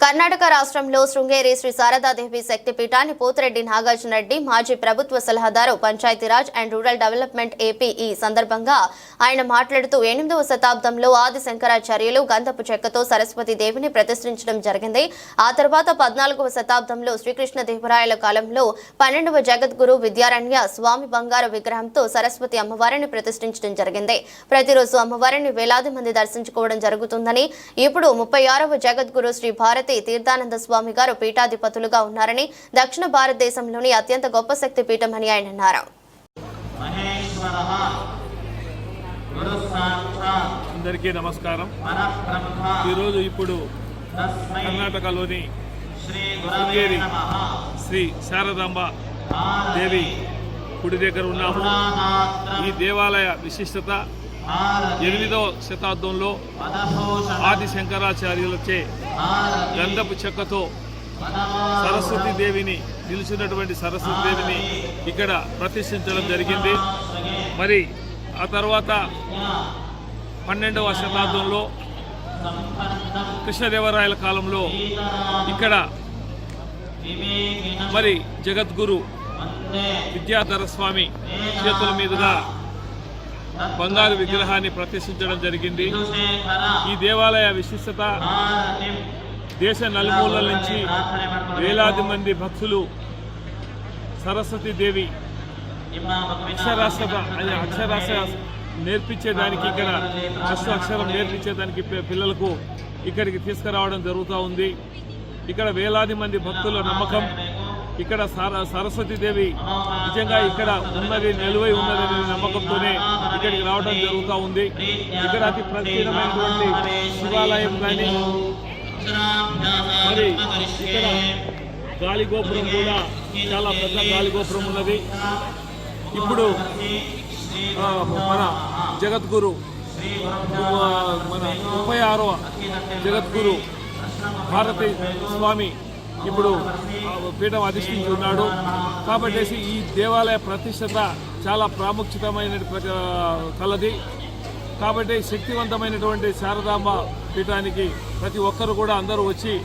కర్ణాటక రాష్ట్రంలో శృంగేరి శ్రీ శారదాదేవి శక్తిపీఠాన్ని పోతిరెడ్డి నాగార్జున రెడ్డి మాజీ ప్రభుత్వ సలహాదారు Panchayati Raj and rural development AP ఈ సందర్భంగా ఆయన మాట్లాడుతూ ఎనిమిదవ శతాబ్దంలో ఆది శంకరాచార్యులు గంధపు చెక్కతో సరస్వతి దేవిని ప్రతిష్ఠించడం జరిగింది. ఆ తర్వాత పద్నాలుగవ శతాబ్దంలో శ్రీకృష్ణదేవరాయల కాలంలో పన్నెండవ జగద్గురు విద్యారణ్య స్వామి బంగారు విగ్రహంతో సరస్వతి అమ్మవారిని ప్రతిష్ఠించడం జరిగింది. ప్రతిరోజు అమ్మవారిని వేలాది మంది దర్శించుకోవడం జరుగుతుందని ఇప్పుడు ముప్పై ఆరవ జగద్గురు శ్రీ భారత్ తీర్థానంద స్వామి గారు పీఠాధిపతులుగా ఉన్నారని దక్షిణ భారతదేశంలోని అత్యంత గొప్ప శక్తి పీఠం అని ఆయన అన్నారు. అందరికీ నమస్కారం. ఈరోజు ఇప్పుడు తస్మై. కర్ణాటకలోని శృంగేరి నమః. శ్రీ శారదాంబ దేవి గుడి దగ్గర ఉన్నాము. ఈ దేవాలయ విశిష్టత ఎనిమిదవ శతాబ్దంలో ఆది శంకరాచార్యులచే గంధపు చెక్కతో సరస్వతి దేవిని నిలిచినటువంటి సరస్వతి దేవిని ఇక్కడ ప్రతిష్ఠించడం జరిగింది. మరి ఆ తర్వాత పన్నెండవ శతాబ్దంలో కృష్ణదేవరాయల కాలంలో ఇక్కడ మరి జగద్గురు విద్యాధర స్వామి చేతుల మీదుగా బంగారు విగ్రహాన్ని ప్రతిష్ఠించడం జరిగింది. ఈ దేవాలయ విశిష్టత దేశ నలుమూలల నుంచి వేలాది మంది భక్తులు సరస్వతి దేవి అక్షరాస్యత అక్షరాస్య నేర్పించేదానికి ఇక్కడ ఫస్ట్ అక్షరం నేర్పించేదానికి పిల్లలకు ఇక్కడికి తీసుకురావడం జరుగుతూ ఉంది. ఇక్కడ వేలాది మంది భక్తుల నమ్మకం ఇక్కడ సరస్వతీదేవి సరస్వతి దేవి నిజంగా ఇక్కడ ఉన్నది నిలువై ఉన్నది అనే నమ్మకంతోనే ఇక్కడికి రావడం జరుగుతూ ఉంది. ఇక్కడ అతి ప్రత్యేకమైనటువంటి శివాలయం కానీ మరి ఇక్కడ గాలిగోపురం కూడా చాలా పెద్ద గాలిగోపురం ఉన్నది. ఇప్పుడు మన జగద్గురు మన ముప్పై ఆరవ జగద్గురు భారతి స్వామి ఇప్పుడు పీఠం అధిష్ఠించి ఉన్నాడు. కాబట్టి ఈ దేవాలయ ప్రతిష్టత చాలా ప్రాముఖ్యతమైన ప్ర- కలది. కాబట్టి శక్తివంతమైనటువంటి శారదాంబ పీఠానికి ప్రతి ఒక్కరు కూడా అందరూ వచ్చి